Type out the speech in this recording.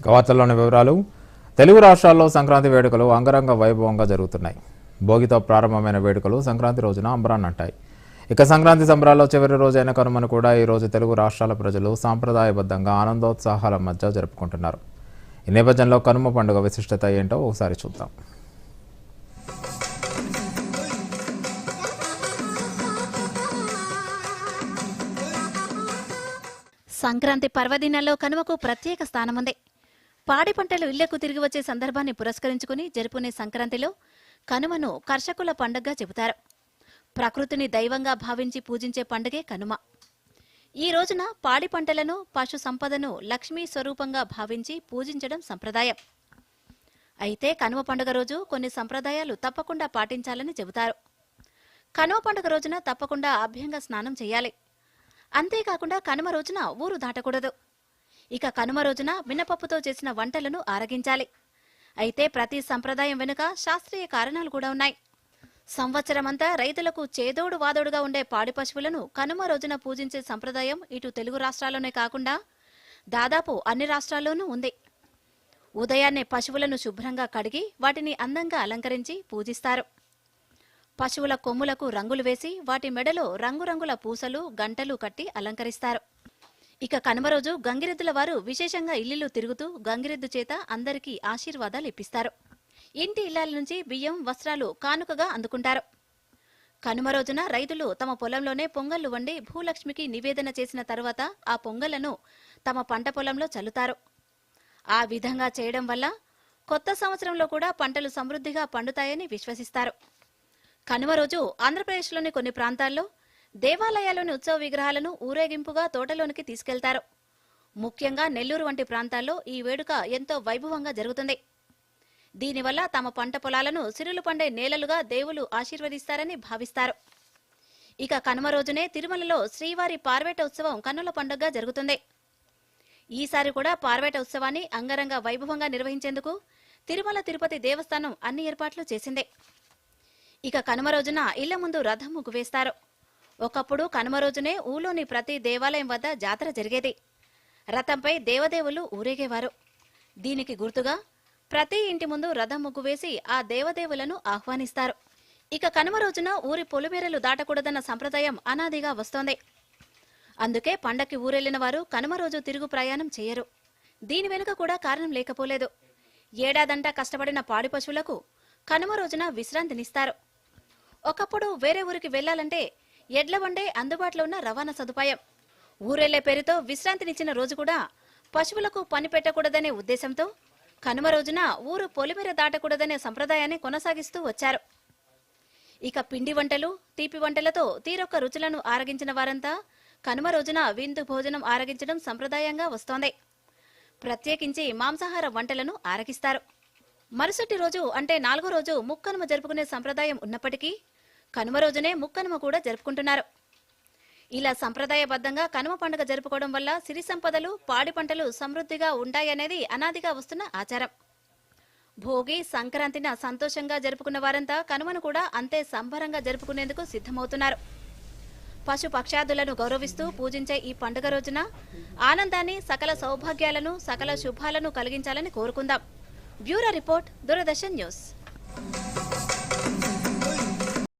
ఇక వార్తల్లోని వివరాలు. తెలుగు రాష్ట్రాల్లో సంక్రాంతి వేడుకలు అంగరంగ వైభవంగా జరుగుతున్నాయి. భోగితో ప్రారంభమైన వేడుకలు సంక్రాంతి రోజున అంబరాన్నంటాయి ఇక సంక్రాంతి సంబరాల్లో చివరి రోజైన కనుమను కూడా ఈరోజు తెలుగు రాష్ట్రాల ప్రజలు సాంప్రదాయబద్ధంగా ఆనందోత్సాహాల మధ్య జరుపుకుంటున్నారు. ఈ నేపథ్యంలో కనుమ పండుగ విశిష్టత ఏంటో ఒకసారి చూద్దాం. సంక్రాంతి పర్వదినాల్లో కనుమకు ప్రత్యేక స్థానం ఉంది పాడి పంటలు ఇళ్ళకు తిరిగి వచ్చే సందర్భాన్ని పురస్కరించుకుని జరుపుకునే సంక్రాంతిలో కనుమను కర్షకుల పండుగగా చెబుతారు. ప్రకృతిని దైవంగా భావించి పూజించే పండుగే కనుమ. ఈ రోజున పాడి పంటలను పశు సంపదను లక్ష్మీ స్వరూపంగా భావించి పూజించడం సంప్రదాయం. అయితే కనుమ పండుగ రోజు కొన్ని సంప్రదాయాలు తప్పకుండా పాటించాలని చెబుతారు. కనుమ పండుగ రోజున తప్పకుండా అభ్యంగ స్నానం చేయాలి. అంతేకాకుండా కనుమ రోజున ఊరు దాటకూడదు. ఇక కనుమ రోజున మినపప్పుతో చేసిన వంటలను ఆరగించాలి. అయితే ప్రతి సంప్రదాయం వెనుక శాస్త్రీయ కారణాలు కూడా ఉన్నాయి. సంవత్సరమంతా రైతులకు చేదోడు వాదోడుగా ఉండే పాడి పశువులను కనుమ రోజున పూజించే సంప్రదాయం ఇటు తెలుగు రాష్ట్రాల్లోనే కాకుండా దాదాపు అన్ని రాష్ట్రాల్లోనూ ఉంది. ఉదయాన్నే పశువులను శుభ్రంగా కడిగి వాటిని అందంగా అలంకరించి పూజిస్తారు. పశువుల కొమ్ములకు రంగులు వేసి వాటి మెడలో రంగురంగుల పూసలు గంటలు కట్టి అలంకరిస్తారు. ఇక కనుమ రోజు గంగిరెద్దుల వారు విశేషంగా ఇల్లు తిరుగుతూ గంగిరెద్దు చేత అందరికీ ఆశీర్వాదాలు ఇప్పిస్తారు. ఇంటి ఇళ్ళాల నుంచి బియ్యం వస్త్రాలు కానుకగా అందుకుంటారు. కనుమ రోజున రైతులు తమ పొలంలోనే పొంగళ్ళు వండి భూలక్ష్మికి నివేదన చేసిన తరువాత ఆ పొంగళ్ళను తమ పంట పొలంలో చల్లుతారు. ఆ విధంగా చేయడం వల్ల కొత్త సంవత్సరంలో కూడా పంటలు సమృద్ధిగా పండుతాయని విశ్వసిస్తారు. కనుమ రోజు ఆంధ్రప్రదేశ్లోని కొన్ని ప్రాంతాల్లో దేవాలయాల్లోని ఉత్సవ విగ్రహాలను ఊరేగింపుగా తోటలోనికి తీసుకెళ్తారు. ముఖ్యంగా నెల్లూరు వంటి ప్రాంతాల్లో ఈ వేడుక ఎంతో వైభవంగా జరుగుతుంది. దీనివల్ల తమ పంట పొలాలను సిరులు పండే నేలలుగా దేవులు ఆశీర్వదిస్తారని భావిస్తారు. ఇక కనుమ రోజునే తిరుమలలో శ్రీవారి పార్వేట ఉత్సవం కన్నుల పండుగగా జరుగుతుంది. ఈసారి కూడా పార్వేట ఉత్సవాన్ని అంగరంగ వైభవంగా నిర్వహించేందుకు తిరుమల తిరుపతి దేవస్థానం అన్ని ఏర్పాట్లు చేసింది. ఇక కనుమ రోజున ఇళ్ళ ముందు రథం ముగ్గు వేస్తారు ఒకప్పుడు కనుమ రోజునే ఊళ్ళోని ప్రతి దేవాలయం వద్ద జాతర జరిగేది. రథంపై దేవదేవులు ఊరేగేవారు. దీనికి గుర్తుగా ప్రతి ఇంటి ముందు రథం ముగ్గు వేసి ఆ దేవదేవులను ఆహ్వానిస్తారు. ఇక కనుమ రోజున ఊరి పొలిమేరలు దాటకూడదన్న సంప్రదాయం అనాదిగా వస్తోంది. అందుకే పండక్కి ఊరెళ్ళిన వారు కనుమ రోజు తిరుగు ప్రయాణం చేయరు. దీని వెనుక కూడా కారణం లేకపోలేదు. ఏడాదంటా కష్టపడిన పాడి పశువులకు కనుమ రోజున విశ్రాంతినిస్తారు. ఒకప్పుడు వేరే ఊరికి వెళ్ళాలంటే ఎడ్ల వండే అందుబాటులో ఉన్న రవాణా సదుపాయం. ఊరెళ్ళే పేరుతో విశ్రాంతినిచ్చిన రోజు కూడా పశువులకు పని పెట్టకూడదనే ఉద్దేశంతో కనుమ రోజున ఊరు పొలిమేర దాటకూడదనే సంప్రదాయాన్ని కొనసాగిస్తూ వచ్చారు. ఇక పిండి వంటలు తీపి వంటలతో తీరొక్క రుచులను ఆరగించిన వారంతా కనుమ రోజున విందు భోజనం ఆరగించడం సంప్రదాయంగా వస్తోంది. ప్రత్యేకించి మాంసాహార వంటలను ఆరగిస్తారు. మరుసటి రోజు అంటే నాలుగో రోజు ముక్కనుమ జరుపుకునే సంప్రదాయం ఉన్నప్పటికీ కనుమ రోజునే ముక్కనుమ కూడా జరుపుకుంటున్నారు. ఇలా సంప్రదాయబద్ధంగా కనుమ పండుగ జరుపుకోవడం వల్ల సిరి సంపదలు పాడి పంటలు సమృద్ధిగా ఉంటాయనేది అనాదిగా వస్తున్న ఆచారం. భోగి సంక్రాంతిన సంతోషంగా జరుపుకున్న వారంతా కనుమను కూడా అంతే సంబరంగా జరుపుకునేందుకు సిద్ధమవుతున్నారు. పశు పక్షాదులను గౌరవిస్తూ పూజించే ఈ పండుగ రోజున ఆనందాన్ని సకల సౌభాగ్యాలను సకల శుభాలను కలిగించాలని కోరుకుందాం. Bureau report Doordarshan news.